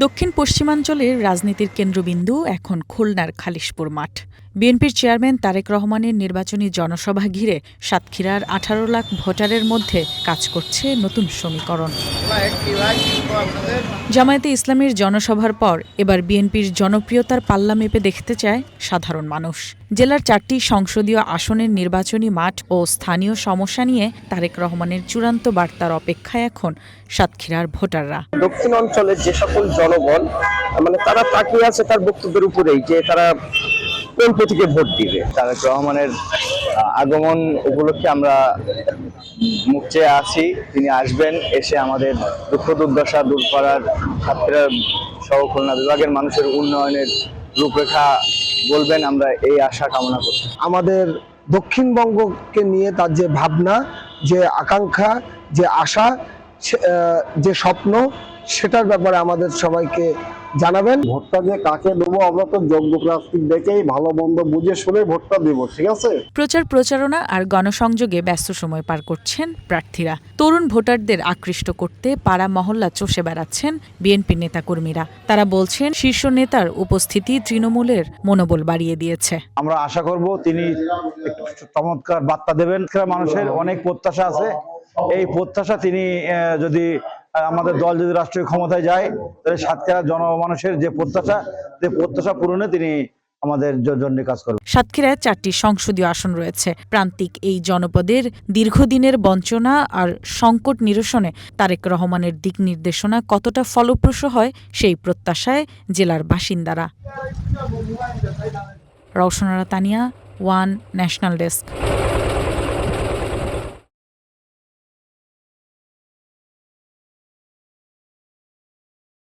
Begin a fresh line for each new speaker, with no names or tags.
দক্ষিণ পশ্চিমাঞ্চলের রাজনীতির কেন্দ্রবিন্দু এখন খুলনার খালিশপুর মাঠ। বিএনপির চেয়ারম্যান তারেক রহমানের নির্বাচনী জনসভা ঘিরে সাতক্ষীরার আঠারো লাখ ভোটারের মধ্যে কাজ করছে নতুন সমীকরণ। জামায়াতে ইসলামের জনসভার পর এবার বিএনপির জনপ্রিয়তার পাল্লা মেপে দেখতে চায় সাধারণ মানুষ। জেলার চারটি সংসদীয় আসনের নির্বাচনী মাঠ ও স্থানীয় সমস্যা নিয়ে তারেক রহমানের চূড়ান্ত বার্তার অপেক্ষায় এখন সাতক্ষীরার ভোটাররা।
দক্ষিণ অঞ্চলের যে সকল জনগণ মানে তারা তাকিয়ে আছে তার বক্তব্যের উপরেই যে তারা কোন প্রতীকে ভোট দিবে।
তারেক রহমানের আগমন উপলক্ষে আমরা মুখ চেয়ে আছি। তিনি আসবেন এসে আমাদের দুঃখ দুর্দশা দূর করার সাতক্ষীরা সহ খুলনা বিভাগের মানুষের উন্নয়নের রূপরেখা বলবেন আমরা এই আশা কামনা করছি।
আমাদের দক্ষিণবঙ্গকে নিয়ে তার যে ভাবনা যে আকাঙ্ক্ষা যে আশা যে স্বপ্ন সেটার ব্যাপারে আমাদের সবাইকে জানাবেন।
ভোটটা যে কাকে দেবো আমরা তো যোগ্য প্রার্থী দেখেই ভালো মন্দ বুঝে শুনে ভোটটা দেব ঠিক আছে?
প্রচার প্রচারণা আর গণসংযোগে ব্যস্ত সময় পার করছেন প্রার্থীরা। তরুণ ভোটারদের আকৃষ্ট করতে পাড়া মহল্লা চষে বেড়াচ্ছেন বিএনপি নেতাকর্মীরা। তারা বলছেন শীর্ষ নেতার উপস্থিতি তৃণমূলের মনোবল বাড়িয়ে দিয়েছে।
আমরা আশা করব তিনি একটু চমৎকার বার্তা দেবেন। মানুষের অনেক প্রত্যাশা আছে। এই প্রত্যাশা তিনি যদি আমাদের দল যদি রাষ্ট্রীয় ক্ষমতায় যায়, তাহলে সাতক্ষীরা জনমানুষের যে প্রত্যাশা যে প্রত্যাশা পূরণে তিনি আমাদের জন্য কাজ করবেন।
সাতক্ষীরায় চারটি সংসদীয় আসন রয়েছে। প্রান্তিক এই জনপদের দীর্ঘদিনের বঞ্চনা আর সংকট নিরসনে তারেক রহমানের দিক নির্দেশনা কতটা ফলপ্রসূ হয়, সেই প্রত্যাশায় জেলার বাসিন্দারা। Rowshanara Tania, one national desk.